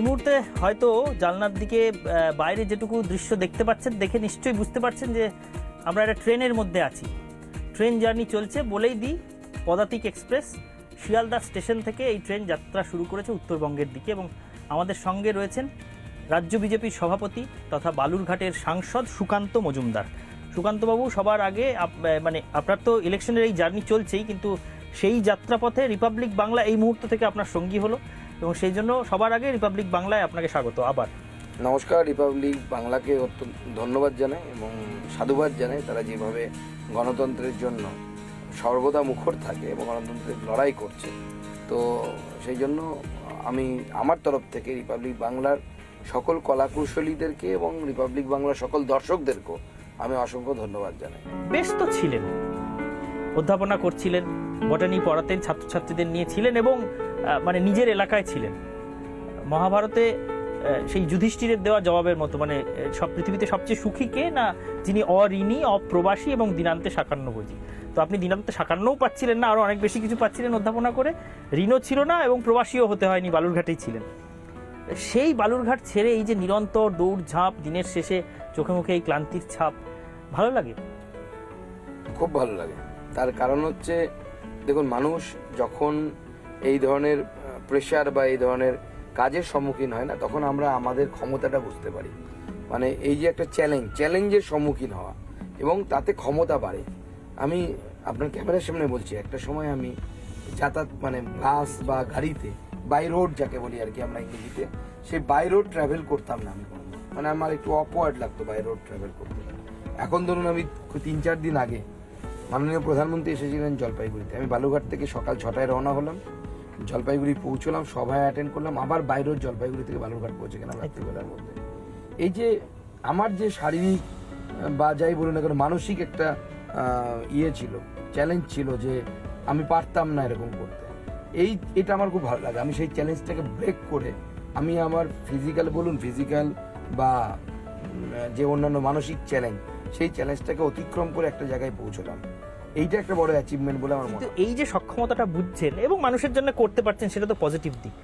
এই মুহূর্তে হয়তো জানলার দিকে বাইরে যেটুকু দৃশ্য দেখতে পাচ্ছেন, দেখে নিশ্চয়ই বুঝতে পারছেন যে আমরা একটা ট্রেনের মধ্যে আছি। ট্রেন জার্নি চলছে বলেই দিই, পদাতিক এক্সপ্রেস, শিয়ালদা স্টেশন থেকে এই ট্রেন যাত্রা শুরু করেছে উত্তরবঙ্গের দিকে এবং আমাদের সঙ্গে রয়েছেন রাজ্য বিজেপির সভাপতি তথা বালুরঘাটের সাংসদ সুকান্ত মজুমদার। সুকান্তবাবু, সবার আগে মানে আপনার তো ইলেকশনের এই জার্নি চলছেই, কিন্তু সেই যাত্রাপথে রিপাবলিক বাংলা এই মুহূর্ত থেকে আপনার সঙ্গী হলো। এবং সেই জন্য সবার আগে রিপাবলিক বাংলায় আপনাকে স্বাগত আবার। নমস্কার রিপাবলিক বাংলাকে অত্যন্ত ধন্যবাদ জানাই এবং সাধুবাদ জানাই তারা যেভাবে গণতন্ত্রের জন্য সর্বদা মুখর থাকে এবং গণতন্ত্রের লড়াই করছে। তো সেই জন্য আমি আমার তরফ থেকে রিপাবলিক বাংলার সকল কলাকুশলীদেরকে এবং রিপাবলিক বাংলার সকল দর্শকদেরকেও আমি অসংখ্য ধন্যবাদ জানাই। বেশ তো ছিলেন অধ্যাপনা করছিলেন বটানি পড়াতেন ছাত্রছাত্রীদের নিয়ে ছিলেন এবং মানে নিজের এলাকায় ছিলেন। মহাভারতে সেই যুধিষ্ঠিরের দেওয়া জবাবের মতো মানে সব পৃথিবীতে সবচেয়ে সুখী কে না যিনি অঋণী, অপ্রবাসী এবং দিনান্তে সাকান্নভোজী তো আপনি দিনান্তে সাকান্নও পাচ্ছিলেন না, আরও অনেক বেশি কিছু পাচ্ছিলেন অধ্যাপনা করে। ঋণও ছিল না এবং প্রবাসীও হতে হয়নি, বালুরঘাটেই ছিলেন। সেই বালুরঘাট ছেড়ে এই যে নিরন্তর দৌড় ঝাঁপ, দিনের শেষে চোখে মুখে এই ক্লান্তির ছাপ, ভালো লাগে? খুব ভালো লাগে। তার কারণ হচ্ছে, দেখুন, মানুষ যখন এই ধরনের প্রেশার বা এই ধরনের কাজের সম্মুখীন হয় না, তখন আমরা আমাদের ক্ষমতাটা বুঝতে পারি। মানে এই যে একটা চ্যালেঞ্জ চ্যালেঞ্জের সম্মুখীন হওয়া এবং তাতে ক্ষমতা বাড়ে। আমি আপনার ক্যামেরার সামনে বলছি, একটা সময় আমি যাতায়াত মানে বাস বা গাড়িতে বাই রোড যাকে বলি আর কি আমরা ইংরেজিতে, সেই বাই রোড ট্রাভেল করতাম না আমি মানে আমার একটু অপওয়ার্ড লাগতো বাই রোড ট্রাভেল করতে। এখন ধরুন আমি তিন চার দিন আগে মাননীয় প্রধানমন্ত্রী এসেছিলেন জলপাইগুড়িতে। আমি বালুঘাট থেকে সকাল ছটায় রওনা হলাম। জলপাইগুড়ি পৌঁছলাম সভায় অ্যাটেন্ড করলাম আবার বাইরের জলপাইগুড়ি থেকে বালুরঘাট পৌঁছে গেলাম রাত্রিবেলার মধ্যে। এই যে আমার যে শারীরিক বা যাই বলুন না কেন মানসিক একটা ইয়ে ছিল চ্যালেঞ্জ ছিল যে আমি পারতাম না এরকম করতে। এই এটা আমার খুব ভালো লাগে। আমি সেই চ্যালেঞ্জটাকে ব্রেক করে আমি আমার ফিজিক্যাল বলুন ফিজিক্যাল বা যে অন্যান্য মানসিক চ্যালেঞ্জ সেই চ্যালেঞ্জটাকে অতিক্রম করে একটা জায়গায় পৌঁছলাম। এইটা একটা বড় অ্যাচিভমেন্ট বলে আমার মনে কিন্তু হয়। এই যে সক্ষমতাটা বুঝছেন এবং মানুষের জন্য করতে পারছেন সেটা তো পজিটিভ দিক।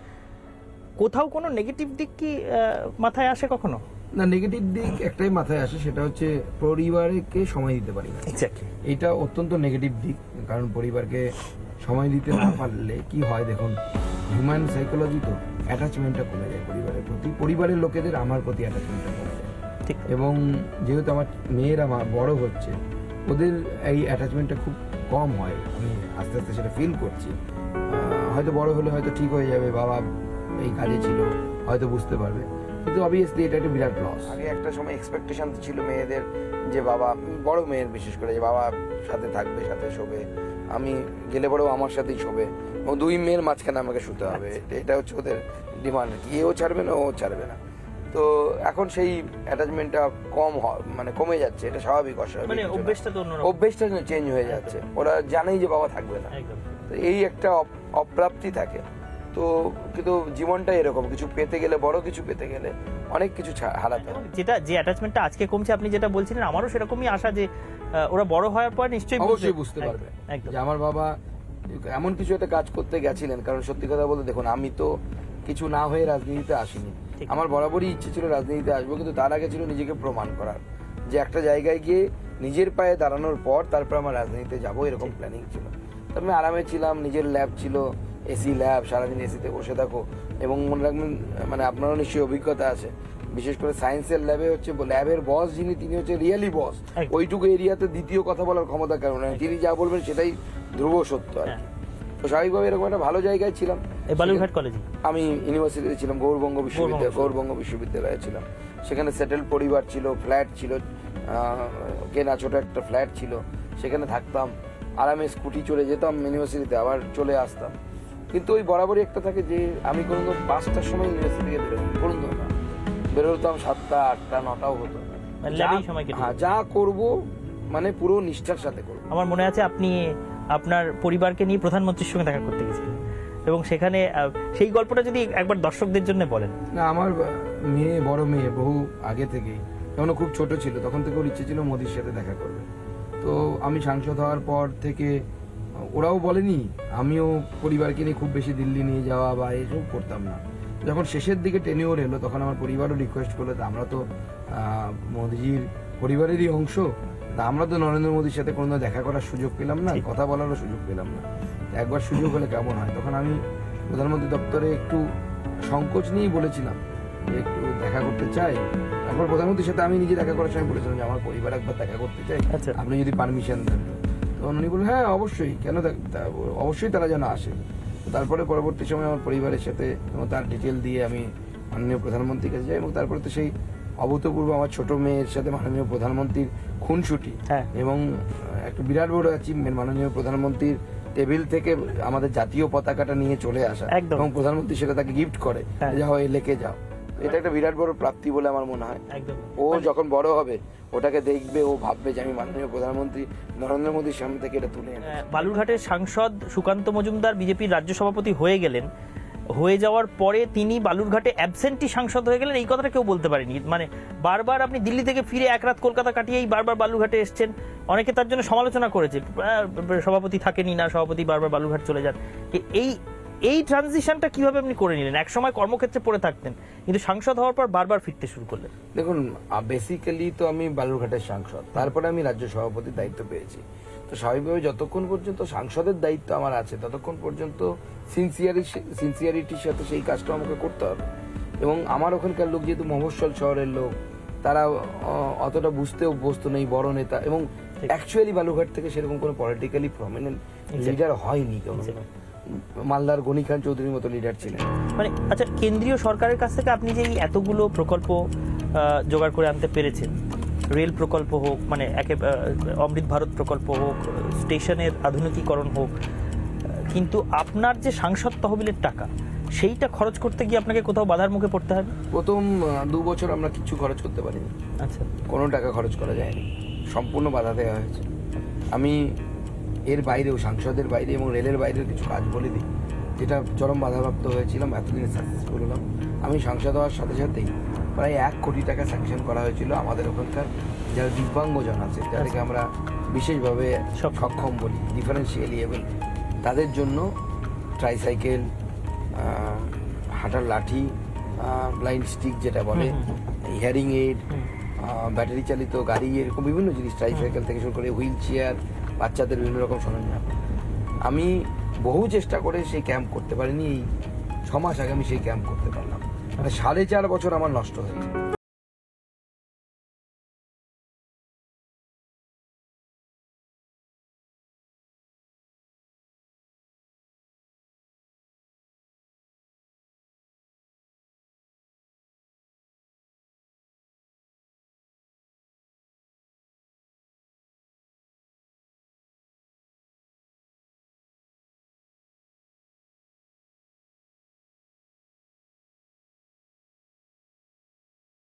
কোথাও কোনো নেগেটিভ দিক কি মাথায় আসে কখনো? না নেগেটিভ দিক একটাই মাথায় আসে সেটা হচ্ছে পরিবারকে সময় দিতে পারি না। এক্স্যাক্টলি এটা অত্যন্ত নেগেটিভ দিক কারণ পরিবারকে সময় দিতে না পারলে কি হয় দেখুন হিউম্যান সাইকোলজি তো অ্যাটাচমেন্টটা কমে যায় পরিবারের প্রতি। পরিবারের লোকেদের আমার প্রতি অ্যাটাচমেন্টটা কমে যায়। ঠিক। এবং যেহেতু আমার মেয়েরা বড় হচ্ছে ওদের এই অ্যাটাচমেন্টটা খুব কম হয়। আমি আস্তে আস্তে সেটা ফিল করছি। হয়তো বড় হলে হয়তো ঠিক হয়ে যাবে বাবা এই কাজে ছিল হয়তো বুঝতে পারবে। কিন্তু অবভিয়াসলি এটা একটা বিরাট লস আগে একটা সময় এক্সপেকটেশন ছিল মেয়েদের যে বাবা বড় মেয়ের বিশেষ করে যে বাবা সাথে থাকবে সাথে শোবে। আমি গেলে পরেও আমার সাথেই শোবে। এবং দুই মেয়ের মাঝখানে আমাকে শুতে হবে। এটা হচ্ছে ওদের ডিমান্ড কি এও ছাড়বে না ও ছাড়বে না। তো এখন সেই অ্যাটাচমেন্টটা কম হয় মানে কমে যাচ্ছে এটা স্বাভাবিক অস্বাভাবিক মানে অভ্যেসটা তো অন্যরকম। অভ্যেসটা চেঞ্জ হয়ে যাচ্ছে। ওরা জানেই যে বাবা থাকবে না। তো এই একটা অপ্রাপ্তি থাকে। তো কিন্তু জীবনটা এরকম কিছু পেতে গেলে বড় কিছু পেতে গেলে অনেক কিছু হারাতে হয়। যেটা যে অ্যাটাচমেন্টটা আজকে কমছে আপনি যেটা বলছিলেন আমারও সেরকমই আশা যে ওরা বড় হওয়ার পর নিশ্চয়ই অবশ্যই বুঝতে পারবে একদম। যে আমার বাবা এমন কিছু একটা কাজ করতে গেছিলেন কারণ সত্যি কথা বলতে দেখুন আমি তো কিছু না হয়ে রাজনীতিতে আসিনি। আমার বরাবরই ইচ্ছে ছিল রাজনীতিতে আসব কিন্তু তার আগে ছিল নিজেকে প্রমাণ করার। যে একটা জায়গায় গিয়ে নিজের পায়ে দাঁড়ানোর পর তারপর আমার রাজনীতিতে যাব এরকম প্ল্যানিং ছিল। আমি আরামে ছিলাম নিজের ল্যাব ছিল এসি ল্যাব সারাদিন এসিতে বসে থাকো। এবং মনে রাখবেন মানে আপনারও নিশ্চয়ই অভিজ্ঞতা আছে বিশেষ করে সায়েন্সের ল্যাবে হচ্ছে ল্যাবের বস যিনি তিনি হচ্ছে রিয়েলি বস ওইটুকু এরিয়াতে দ্বিতীয় কথা বলার ক্ষমতা কারণ তিনি যা বলবেন সেটাই ধ্রুব সত্য আর হ্যাঁ। কি তো স্বাভাবিকভাবে এরকম একটা ভালো জায়গায় ছিলাম। বালুরঘাট কলেজে আমি ইউনিভার্সিটিতে ছিলাম গৌরবঙ্গ বিশ্ববিদ্যালয়। গৌরবঙ্গ বিশ্ববিদ্যালয়ে ছিলাম। সেখানে সেটেল পরিবার ছিল ফ্ল্যাট ছিল কেনা ছোট একটা ফ্ল্যাট ছিল সেখানে থাকতাম। আরামে স্কুটি চলে যেতাম ইউনিভার্সিটিতে আবার চলে আসতাম। কিন্তু ওই বরাবরই একটা থাকে যে আমি কোনো পাঁচটার সময় ইউনিভার্সিটি থেকে বেরোতাম করুন না। বেরোতাম সাতটা আটটা নটাও হতো হ্যাঁ যা করব মানে পুরো নিষ্ঠার সাথে করব। আমার মনে আছে আপনি আপনার পরিবারকে নিয়ে প্রধানমন্ত্রীর সঙ্গে দেখা করতে গেছিলেন। এবং সেখানে সেই গল্পটা যদি একবার দর্শকদের জন্য বলেন। না আমার মেয়ে বড় মেয়ে বহু আগে থেকেই। যখন খুব ছোট ছিল তখন থেকে ওর ইচ্ছে ছিল মোদির সাথে দেখা করবে। তো আমি সাংসদ হওয়ার পর থেকে ওরাও বলেনি আমিও পরিবারকে নিয়ে খুব বেশি দিল্লি নিয়ে যাওয়া বা এসব করতাম না। যখন শেষের দিকে টেনিওর এলো তখন আমার পরিবারও রিকোয়েস্ট করল যে আমরা তো মোদিজির পরিবারেরই অংশ আমরা তো নরেন্দ্র মোদীর সাথে কোনো দেখা করার সুযোগ পেলাম না কথা বলারও সুযোগ পেলাম না। একবার সুযোগ হলে কেমন হয়? তখন আমি প্রধানমন্ত্রী দপ্তরে একটু সংকোচ নিয়েই বলেছিলাম একটু দেখা করতে চাই। তারপর প্রধানমন্ত্রীর সাথে আমি নিজে দেখা করার সময় বলেছিলাম যে আমার পরিবার একবার দেখা করতে চাই। আচ্ছা। আপনি যদি পারমিশন দেন। তখন উনি বললেন হ্যাঁ অবশ্যই। কেন দেখ- অবশ্যই তারা যেন আসে। তারপরে পরবর্তী সময় আমার পরিবারের সাথে এবং তার ডিটেল দিয়ে আমি মাননীয় প্রধানমন্ত্রীর কাছে যাই এবং তারপরে তো সেই অভূতপূর্ব আমার ছোট মেয়ের সাথে মাননীয় প্রধানমন্ত্রীর খুনসুটি। হ্যাঁ। এবং একটা বিরাট বড় অ্যাচিভমেন্ট মাননীয় প্রধানমন্ত্রীর টেবিল থেকে আমাদের জাতীয় পতাকাটা নিয়ে চলে আসা। এবং প্রধানমন্ত্রী সেটা তাকে গিফট করে। হ্যাঁ। যাও এই লেকে যাও। এটা একটা বিরাট বড় প্রাপ্তি বলে আমার মনে হয়। ও যখন বড় হবে ওটাকে দেখবে ও ভাববে যে আমি মাননীয় প্রধানমন্ত্রী নরেন্দ্র মোদীর সামনে থেকে এটা তুলে বালুরঘাটের সাংসদ সুকান্ত মজুমদার বিজেপির রাজ্য সভাপতি হয়ে গেলেন। হয়ে যাওয়ার পরে তিনি বালুরঘাটে অ্যাবসেন্টি সাংসদ হয়ে গেলেন। এই কথাটা কেউ বলতে পারেনি। মানে বারবার আপনি দিল্লি থেকে ফিরে এক রাত কলকাতা কাটিয়েই বারবার বালুরঘাটে এসছেন। অনেকে তার জন্য সমালোচনা করেছে। সভাপতি থাকেনি না, সভাপতি বারবার বালুরঘাট চলে যান। এই এই ট্রানজিশনটা কীভাবে আপনি করে নিলেন? এক সময় কর্মক্ষেত্রে পড়ে থাকতেন, কিন্তু সাংসদ হওয়ার পর বারবার ফিরতে শুরু করলেন। দেখুন বেসিক্যালি তো আমি বালুরঘাটের সাংসদ, তারপরে আমি রাজ্য সভাপতির দায়িত্ব পেয়েছি। তো স্বাভাবিকভাবে যতক্ষণ পর্যন্ত সাংসদের দায়িত্ব আমার আছে ততক্ষণ পর্যন্ত সিনসিয়ারি সিনসিয়ারিটির সাথে সেই কাজটা আমাকে করতে হবে এবং আমার ওখানকার লোক যেহেতু মফস্বল শহরের লোক তারা অতটা বুঝতে অভ্যস্ত নেই বড় নেতা এবং অ্যাকচুয়ালি বালুঘাট থেকে সেরকম কোনো পলিটিক্যালি প্রমিনেন্ট. লিডার হয়নি কেউ Exactly. মালদার গনি খান চৌধুরীর মতো লিডার ছিলেন মানে আচ্ছা কেন্দ্রীয় সরকারের কাছ থেকে আপনি যে এতগুলো প্রকল্প জোগাড় করে আনতে পেরেছেন রেল প্রকল্প হোক মানে একে অমৃত ভারত প্রকল্প হোক স্টেশনের আধুনিকীকরণ হোক কিন্তু আপনার যে সাংসদ তহবিলের টাকা সেইটা খরচ করতে গিয়ে আপনাকে কোথাও বাধার মুখে পড়তে হবে? প্রথম দু বছর আমরা কিছু খরচ করতে পারিনি। আচ্ছা। কোনো টাকা খরচ করা যায়নি। সম্পূর্ণ বাধা দেওয়া হয়েছে। আমি এর বাইরেও সাংসদের বাইরে এবং রেলের বাইরেও কিছু কাজ বলে দিই। যেটা চরম বাধাপ্রাপ্ত হয়েছিলাম এতদিনে সাকসেসফুল হলাম। আমি সাংসদ হওয়ার সাথে সাথেই প্রায় এক কোটি টাকা স্যাংশন করা হয়েছিল আমাদের ওখানকার যারা দিব্যাঙ্গজন আছে যাদেরকে আমরা বিশেষভাবে সক্ষম। সক্ষম বলি ডিফারেন্সিয়ালি এবং তাদের জন্য ট্রাইসাইকেল হাঁটার লাঠি ব্লাইন্ড স্টিক যেটা বলে হিয়ারিং এইড ব্যাটারি চালিত গাড়ি এরকম বিভিন্ন জিনিস ট্রাইসাইকেল থেকে শুরু করে হুইল চেয়ার বাচ্চাদের বিভিন্ন রকম সরঞ্জাম। আমি বহু চেষ্টা করে সেই ক্যাম্প করতে পারিনি এই ছ মাস আগে আমি সেই ক্যাম্প করতে পারলাম মানে সাড়ে চার বছর আমার নষ্ট হয়েছে।